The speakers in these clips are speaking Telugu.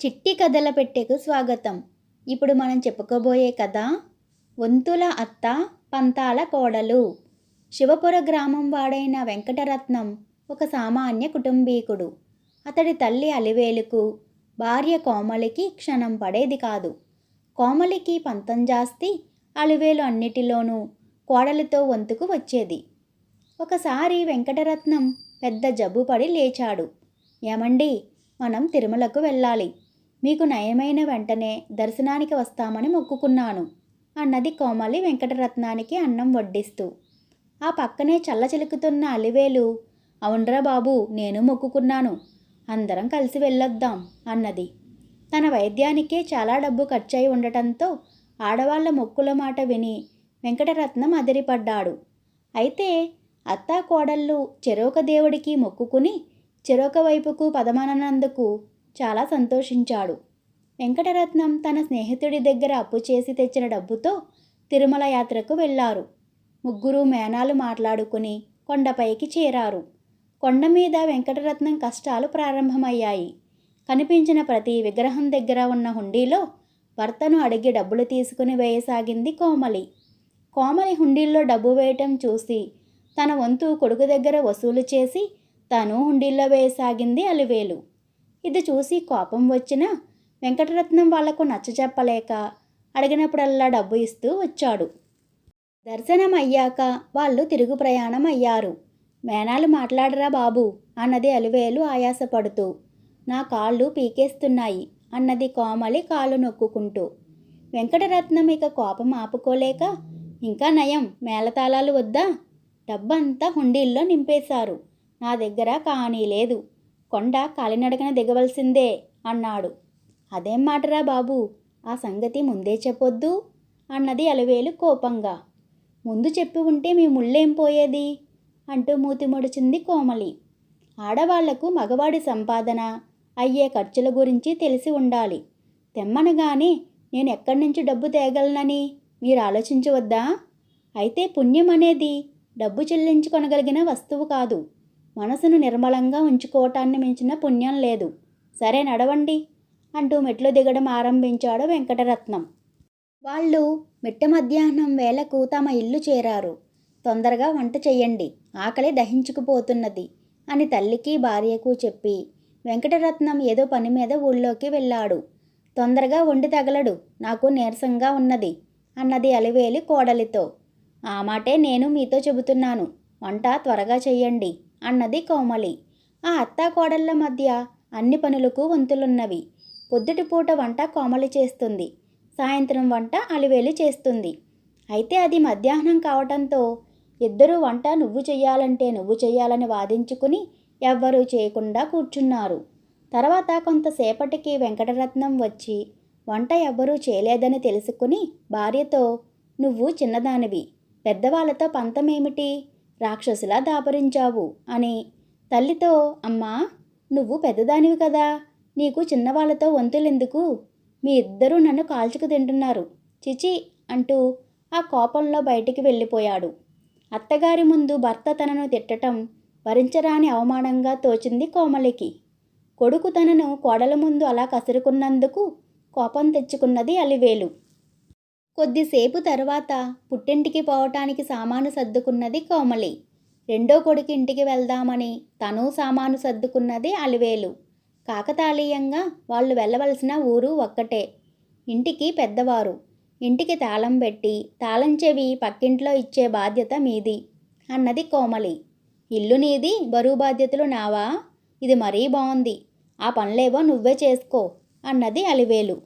చిట్టి కథల పెట్టెకు స్వాగతం. ఇప్పుడు మనం చెప్పుకోబోయే కథ వంతుల అత్త పంతాల కోడలు. శివపుర గ్రామం వాడైన వెంకటరత్నం ఒక సామాన్య కుటుంబీకుడు. అతడి తల్లి అలివేలుకు భార్య కోమలికి క్షణం పడేది కాదు. కోమలికి పంతం జాస్తి అలివేలు అన్నిటిలోనూ కోడలితో వంతుకు వచ్చేది. ఒకసారి వెంకటరత్నం పెద్ద జబ్బు పడి లేచాడు. ఏమండి మనం తిరుమలకు వెళ్ళాలి. మీకు నయమైన వెంటనే దర్శనానికి వస్తామని మొక్కుకున్నాను అన్నది కోమలి వెంకటరత్నానికి అన్నం వడ్డిస్తూ. ఆ పక్కనే చల్లచిలుకుతున్న అలివేలు అవునరా బాబు నేను మొక్కుకున్నాను. అందరం కలిసి వెళ్ళొద్దాం అన్నది. తన వైద్యానికే చాలా డబ్బు ఖర్చయి ఉండటంతో ఆడవాళ్ళ మొక్కుల మాట విని వెంకటరత్నం అదిరిపడ్డాడు. అయితే అత్తా కోడళ్ళు చెరోక దేవుడికి మొక్కుకుని చెరొక వైపుకు పదమనందుకు చాలా సంతోషించాడు. వెంకటరత్నం తన స్నేహితుడి దగ్గర అప్పు చేసి తెచ్చిన డబ్బుతో తిరుమల యాత్రకు వెళ్ళారు. ముగ్గురు మేనాలు మాట్లాడుకుని కొండపైకి చేరారు. కొండ మీద వెంకటరత్నం కష్టాలు ప్రారంభమయ్యాయి. కనిపించిన ప్రతి విగ్రహం దగ్గర ఉన్న హుండీలో భర్తను అడిగి డబ్బులు తీసుకుని వేయసాగింది కోమలి. కోమలి హుండీల్లో డబ్బు వేయటం చూసి తన వంతు కొడుకు దగ్గర వసూలు చేసి తను హుండీల్లో వేయసాగింది అలివేలు. ఇది చూసి కోపం వచ్చినా వెంకటరత్నం వాళ్ళకు నచ్చజెప్పలేక అడిగినప్పుడల్లా డబ్బు ఇస్తూ వచ్చాడు. దర్శనం అయ్యాక వాళ్ళు తిరుగు ప్రయాణం అయ్యారు మేనాలు మాట్లాడరా బాబు? అన్నది అలివేలు ఆయాసపడుతూ. నా కాళ్ళు పీకేస్తున్నాయి అన్నది కోమలి కాళ్ళు నొక్కుకుంటూ. వెంకటరత్నం ఇక కోపం ఆపుకోలేక ఇంకా నయం మేళతాళాలు వద్దా? డబ్బంతా హుండీల్లో నింపేశారు. నా దగ్గర కానీ లేదు కొండ కాలినడకన దిగవలసిందే అన్నాడు. అదేం మాటరా బాబు? ఆ సంగతి ముందే చెప్పొద్దు అన్నది అలవేలు కోపంగా. ముందు చెప్పి ఉంటే మీ ముళ్ళేం పోయేది? అంటూ మూతి ముడిచింది కోమలి. ఆడవాళ్ళకు మగవాడి సంపాదన అయ్యే ఖర్చుల గురించి తెలిసి ఉండాలి. తెమ్మనగానే నేను ఎక్కడి నుంచి డబ్బు తేగలనని మీరు ఆలోచించవద్దా? అయితే పుణ్యం అనేది డబ్బు చెల్లించుకొనగలిగిన వస్తువు కాదు. మనసును నిర్మలంగా ఉంచుకోవటాన్ని మించిన పుణ్యం లేదు. సరే నడవండి అంటూ మెట్లు దిగడం ఆరంభించాడు వెంకటరత్నం. వాళ్ళు మిట్ట మధ్యాహ్నం వేళకు తమ ఇల్లు చేరారు. తొందరగా వంట చెయ్యండి ఆకలి దహించుకుపోతున్నది అని తల్లికి భార్యకు చెప్పి వెంకటరత్నం ఏదో పని మీద ఊళ్ళోకి వెళ్ళాడు. తొందరగా వండి తగలడు నాకు నీరసంగా ఉన్నది అన్నది అలివేలి కోడలితో. ఆ మాటే నేను మీతో చెబుతున్నాను వంట త్వరగా చెయ్యండి అన్నది కోమలి. ఆ అత్తా కోడళ్ళ మధ్య అన్ని పనులకు వంతులున్నవి. పొద్దుటిపూట వంట కోమలి చేస్తుంది. సాయంత్రం వంట అలివేలి చేస్తుంది. అయితే అది మధ్యాహ్నం కావటంతో ఇద్దరూ వంట నువ్వు చెయ్యాలంటే నువ్వు చెయ్యాలని వాదించుకుని ఎవ్వరూ చేయకుండా కూర్చున్నారు. తర్వాత కొంతసేపటికి వెంకటరత్నం వచ్చి వంట ఎవ్వరూ చేయలేదని తెలుసుకుని భార్యతో నువ్వు చిన్నదానివి. పెద్దవాళ్ళతో పంతమేమిటి? రాక్షసులా దాపరించావు అని తల్లితో అమ్మా నువ్వు పెద్దదానివి కదా. నీకు చిన్నవాళ్ళతో వంతులెందుకు? మీ ఇద్దరూ నన్ను కాల్చుకు తింటున్నారు. చిచి అంటూ ఆ కోపంలో బయటికి వెళ్ళిపోయాడు. అత్తగారి ముందు భర్త తనను తిట్టటం భరించరాని అవమానంగా తోచింది కోమలికి. కొడుకు తనను కోడల ముందు అలా కసురుకున్నందుకు కోపం తెచ్చుకున్నది అలివేలు. కొద్దిసేపు తర్వాత పుట్టింటికి పోవటానికి సామాను సర్దుకున్నది కోమలి. రెండో కొడుకు ఇంటికి వెళ్దామని తను సామాను సర్దుకున్నది అలివేలు. కాకతాళీయంగా వాళ్ళు వెళ్ళవలసిన ఊరు ఒక్కటే. ఇంటికి పెద్దవారు. ఇంటికి తాళం పెట్టి తాళం చెవి పక్కింట్లో ఇచ్చే బాధ్యత మీది అన్నది కోమలి. ఇల్లు నీది బరువు బాధ్యతలు నావా? ఇది మరీ బాగుంది ఆ పనులేవో నువ్వే చేసుకో అన్నది అలివేలు.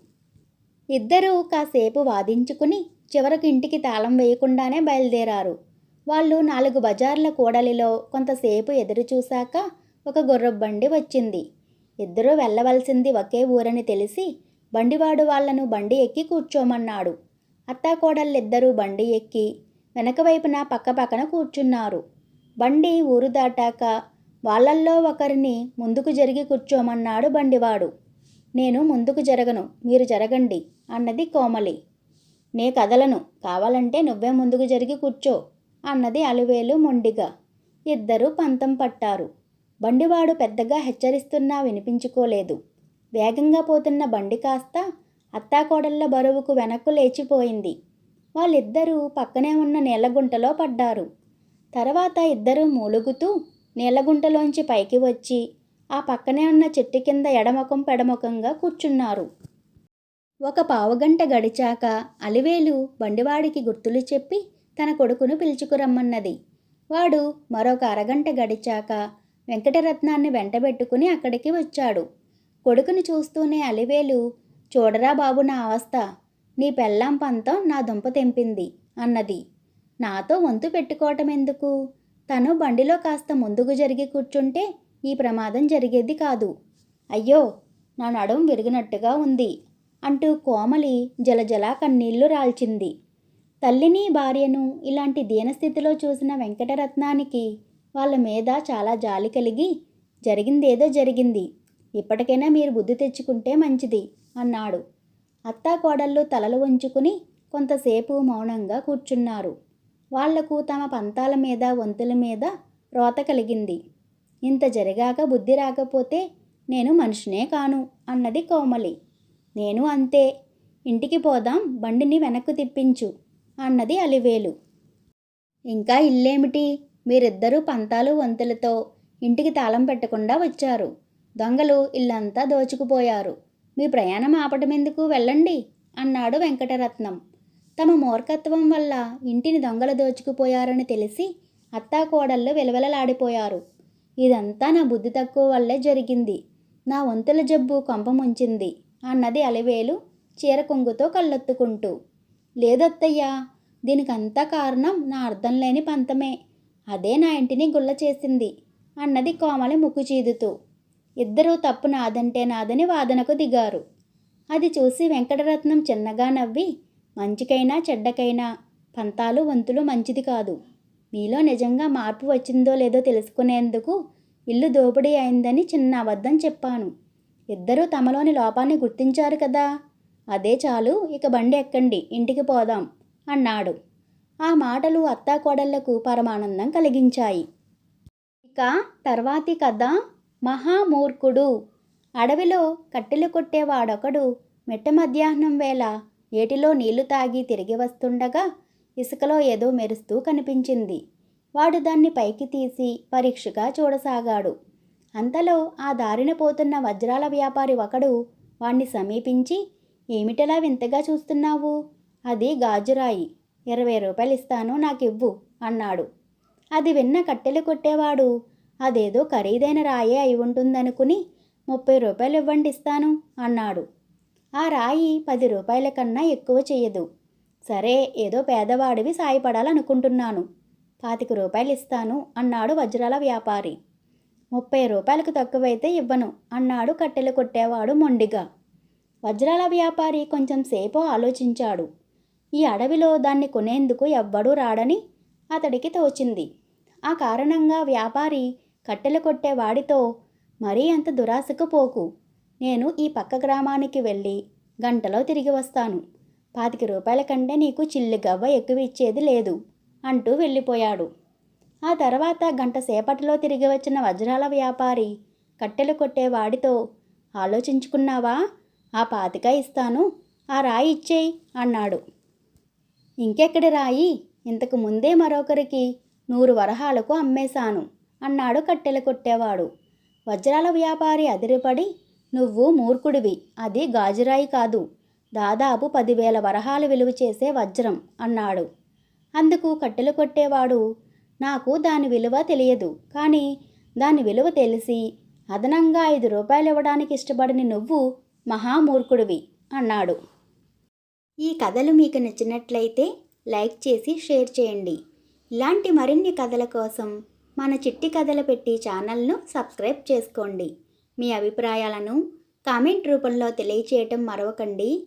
ఇద్దరూ కాసేపు వాదించుకుని చివరకు ఇంటికి తాళం వేయకుండానే బయలుదేరారు. వాళ్ళు నాలుగు బజార్ల కూడలిలో కొంతసేపు ఎదురు చూశాక ఒక గుర్రబండి వచ్చింది. ఇద్దరూ వెళ్ళవలసింది ఒకే ఊరని తెలిసి బండివాడు వాళ్ళను బండి ఎక్కి కూర్చోమన్నాడు. అత్తాకోడళ్ళిద్దరూ బండి ఎక్కి వెనక వైపున పక్క పక్కన కూర్చున్నారు. బండి ఊరు దాటాక వాళ్ళల్లో ఒకరిని ముందుకు జరిగి కూర్చోమన్నాడు బండివాడు. నేను ముందుకు జరగను మీరు జరగండి అన్నది కోమలి. నే కదలను కావాలంటే నువ్వే ముందుకు జరిగి కూర్చో అన్నది అలివేలు మొండిగా. ఇద్దరూ పంతం పట్టారు. బండివాడు పెద్దగా హెచ్చరిస్తున్నా వినిపించుకోలేదు. వేగంగా పోతున్న బండి కాస్త అత్తాకోడళ్ళ బరువుకు వెనక్కు లేచిపోయింది. వాళ్ళిద్దరూ పక్కనే ఉన్న నీళ్ళగుంటలో పడ్డారు. తర్వాత ఇద్దరూ మూలుగుతూ నీళ్ళగుంటలోంచి పైకి వచ్చి ఆ పక్కనే ఉన్న చెట్టు కింద ఎడముఖం పెడముఖంగా కూర్చున్నారు. ఒక పావుగంట గడిచాక అలివేలు బండివాడికి గుర్తులు చెప్పి తన కొడుకును పిలుచుకురమ్మన్నది వాడు మరొక అరగంట గడిచాక వెంకటరత్నాన్ని వెంటబెట్టుకుని అక్కడికి వచ్చాడు. కొడుకుని చూస్తూనే అలివేలు చూడరా బాబు నా అవస్థ నీ పెళ్ళాం పంతం నా దుంప తెంపింది అన్నది. నాతో వంతు పెట్టుకోవటం ఎందుకు? తను బండిలో కాస్త ముందుకు జరిగి కూర్చుంటే ఈ ప్రమాదం జరిగేది కాదు. అయ్యో నా నడుం విరిగినట్టుగా ఉంది అంటూ కోమలి జలజల కన్నీళ్ళు రాల్చింది. తల్లిని భార్యను ఇలాంటి దీనస్థితిలో చూసిన వెంకటరత్నానికి వాళ్ళ మీద చాలా జాలి కలిగి జరిగిందేదో జరిగింది. ఇప్పటికైనా మీరు బుద్ధి తెచ్చుకుంటే మంచిది అన్నాడు. అత్తా కోడళ్ళు తలలు వంచుకుని కొంతసేపు మౌనంగా కూర్చున్నారు. వాళ్ళకు తమ పంతాల మీద వంతుల మీద రోత కలిగింది. ఇంత జరిగాక బుద్ధి రాకపోతే నేను మనిషినే కాను అన్నది కోమలి. నేను అంతే. ఇంటికి పోదాం బండిని వెనక్కు తిప్పించు అన్నది అలివేలు. ఇంకా ఇల్లేమిటి? మీరిద్దరూ పంతాలు వంతులతో ఇంటికి తాళం పెట్టకుండా వచ్చారు. దొంగలు ఇల్లంతా దోచుకుపోయారు. మీ ప్రయాణం ఆపటమెందుకు వెళ్ళండి? అన్నాడు వెంకటరత్నం. తమ మూర్ఖత్వం వల్ల ఇంటిని దొంగలు దోచుకుపోయారని తెలిసి అత్తాకోడళ్ళు విలవిలలాడిపోయారు. ఇదంతా నా బుద్ధి తక్కువ వల్లే జరిగింది. నా వంతుల జబ్బు కొంప ముంచింది అన్నది అలివేలు చీర కొంగుతో కళ్ళొత్తుకుంటూ. లేదత్తయ్యా దీనికంతా కారణం నా అర్థం లేని పంతమే. అదే నా ఇంటిని గుల్ల చేసింది అన్నది కోమలి ముక్కు చీదుతూ. ఇద్దరూ తప్పు నాదంటే నాదని వాదనకు దిగారు. అది చూసి వెంకటరత్నం చిన్నగా నవ్వి మంచికైనా చెడ్డకైనా పంతాలు వంతులు మంచిది కాదు. మీలో నిజంగా మార్పు వచ్చిందో లేదో తెలుసుకునేందుకు ఇల్లు దోపిడీ అయిందని చిన్న అబద్ధం చెప్పాను. ఇద్దరూ తమలోని లోపాన్ని గుర్తించారు కదా. అదే చాలు ఇక బండి ఎక్కండి ఇంటికి పోదాం అన్నాడు. ఆ మాటలు అత్తాకోడళ్ళకు పరమానందం కలిగించాయి. ఇక తర్వాతి కథ మహామూర్ఖుడు. అడవిలో కట్టెలు కొట్టేవాడొకడు మిట్ట మధ్యాహ్నం వేళ ఏటిలో నీళ్ళు తాగి తిరిగి వస్తుండగా ఇసుకలో ఏదో మెరుస్తూ కనిపించింది. వాడు దాన్ని పైకి తీసి పరీక్షగా చూడసాగాడు. అంతలో ఆ దారిన పోతున్న వజ్రాల వ్యాపారి ఒకడు వాణ్ణి సమీపించి ఏమిటలా వింతగా చూస్తున్నావు? అది గాజురాయి. ఇరవై రూపాయలు ఇస్తాను నాకివ్వు అన్నాడు. అది విన్న కట్టెలు కొట్టేవాడు అదేదో ఖరీదైన రాయే అయి ఉంటుందనుకుని ముప్పై రూపాయలు ఇవ్వండి ఇస్తాను అన్నాడు. ఆ రాయి పది రూపాయల కన్నా ఎక్కువ చేయదు సరే ఏదో పేదవాడివి సాయపడాలనుకుంటున్నాను. పాతిక రూపాయలు ఇస్తాను అన్నాడు వజ్రాల వ్యాపారి. ముప్పై రూపాయలకు తక్కువైతే ఇవ్వను అన్నాడు కట్టెలు కొట్టేవాడు మొండిగా. వజ్రాల వ్యాపారి కొంచెం సేపు ఆలోచించాడు. ఈ అడవిలో దాన్ని కొనేందుకు ఎవ్వడూ రాడని అతడికి తోచింది. ఆ కారణంగా వ్యాపారి కట్టెలు కొట్టేవాడితో మరీ అంత దురాశకు పోకు. నేను ఈ పక్క గ్రామానికి వెళ్ళి గంటలో తిరిగి వస్తాను. పాతిక రూపాయల కంటే నీకు చిల్లు గవ్వ ఎక్కువ ఇచ్చేది లేదు అంటూ వెళ్ళిపోయాడు. ఆ తర్వాత గంట సేపటిలో తిరిగి వచ్చిన వజ్రాల వ్యాపారి కట్టెలు కొట్టేవాడితో ఆలోచించుకున్నావా? ఆ పాతిక ఇస్తాను ఆ రాయి ఇచ్చేయి అన్నాడు. ఇంకెక్కడి రాయి? ఇంతకు ముందే మరొకరికి నూరు వరహాలకు అమ్మేశాను అన్నాడు కట్టెలు కొట్టేవాడు. వజ్రాల వ్యాపారి అదిరిపడి నువ్వు మూర్ఖుడివి అది గాజురాయి కాదు దాదాపు పదివేల వరహాలు విలువ చేసే వజ్రం అన్నాడు. అందుకు కట్టెలు కొట్టేవాడు నాకు దాని విలువ తెలియదు కానీ దాని విలువ తెలిసి అదనంగా ఐదు రూపాయలు ఇవ్వడానికి ఇష్టపడిన నువ్వు మహామూర్ఖుడివి అన్నాడు. ఈ కథలు మీకు నచ్చినట్లయితే లైక్ చేసి షేర్ చేయండి. ఇలాంటి మరిన్ని కథల కోసం మన చిట్టి కథలు పెట్టి ఛానల్ను సబ్స్క్రైబ్ చేసుకోండి. మీ అభిప్రాయాలను కామెంట్ రూపంలో తెలియచేయటం మరవకండి.